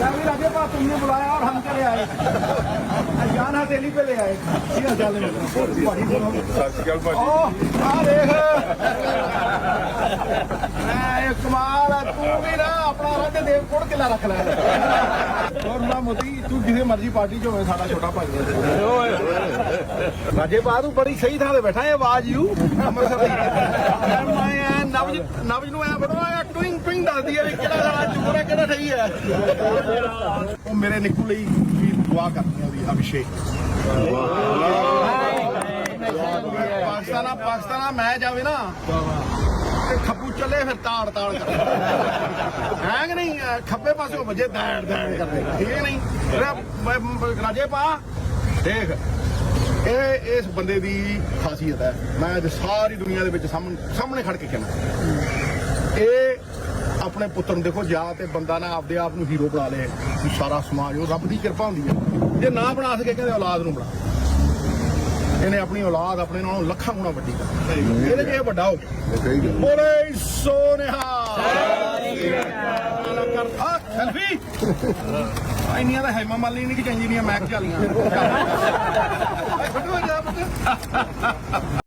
अभी राजे पा तुमने बुलाया और हम चले आए जान हथेली पे ले आए ये हाल है बड़ी बोलो ਸਤਿ ਸ਼੍ਰੀ ਅਕਾਲ ओ आ देख ए कमाल है तू भी ना अपना राजे देव कोड़ किला रख ले और ना मोदी तू जिसे मर्जी पार्टी ਚ ਹੋਵੇ ਸਾਡਾ ਛੋਟਾ ਭਾਈ ਹੈ ਰਾਜੇ ਪਾ ਤੂੰ ਬੜੀ ਸਹੀ ਥਾਂ ਤੇ ਬੈਠਾ ਹੈ ਆਵਾਜ਼ ਯੂ ਅੰਮ੍ਰਿਤਸਰ ਦੀ ਮੈਂ ਐਂ ਨਵਜ ਨਵਜ ਨੂੰ ਐ ਬੜਵਾ ਐ ਟੁਇੰਗ ਟੁਇੰਗ ਦੱਸਦੀ ਹੈ ਵੀ ਕਿਹੜਾ ਸਾਲਾ ਚੂਰ ਹੈ ਕਿਹੜਾ ਸਹੀ ਹੈ ਉਹ ਮੇਰੇ ਨਿੱਕੂ ਲਈ ਵੀ ਦੁਆ ਕਰਦੀ ਉਹਦੀ, ਅਭਿਸ਼ੇਕ। ਪਾਕਿਸਤਾਨ ਨਾਲ ਮੈਚ ਆਵੇ ਨਾ, ਤੇ ਖੱਬੂ ਚੱਲੇ ਫਿਰ ਤਾੜ ਤਾੜ ਕਰ। ਹੈ ਕਿ ਨਹੀਂ? ਖੱਬੇ ਪਾਸੇ ਵੱਜੇ ਦੈੜ ਦੈੜ ਕਰਦੇ। ਠੀਕ ਹੈ ਨਹੀਂ? ਰਾਜੇ ਪਾ। ਦੇਖ, ਇਹ ਇਸ ਬੰਦੇ ਦੀ ਖਾਸੀਅਤ ਹੈ। ਮੈਂ ਅੱਜ ਸਾਰੀ ਦੁਨੀਆ ਦੇ ਵਿੱਚ ਸਾਹਮਣੇ ਖੜ ਕੇ ਕਹਿੰਦਾ। ਇਹ ਆਪਣੇ ਪੁੱਤਰ ਨੂੰ ਦੇਖੋ ਜਾਂ ਤੇ ਬੰਦਾ ਨਾ ਆਪਦੇ ਆਪ ਨੂੰ ਹੀਰੋ ਬਣਾ ਲੇ ਸਾਰਾ ਸਮਾਜ ਉਹ ਰੱਬ ਦੀ ਕਿਰਪਾ ਹੁੰਦੀ ਹੈ ਜੇ ਨਾ ਬਣਾ ਸਕੇ ਕਹਿੰਦੇ ਔਲਾਦ ਨੂੰ ਬਣਾ। ਇਹਨੇ ਆਪਣੀ ਔਲਾਦ ਆਪਣੇ ਨਾਲੋਂ ਲੱਖਾਂ ਗੁਣਾ ਵੱਡੀ ਕਰ ਇਹਦੇ ਜੇ ਵੱਡਾ ਹੋ ਗਿਆ। ਬੋਲੇ ਸੋਨਿਹਾ ਕਰ ਆ ਸੈਲਫੀ। ਇੰਨੀਆਂ ਤਾਂ ਹੈਮਾ ਮਾਲੀ ਨਹੀਂ ਕਿ ਚੰਗੀ ਨਹੀਂ ਮੈਂ ਚਾਲੀਆਂ। ਫਟੋ ਜਾ ਪੁੱਤ।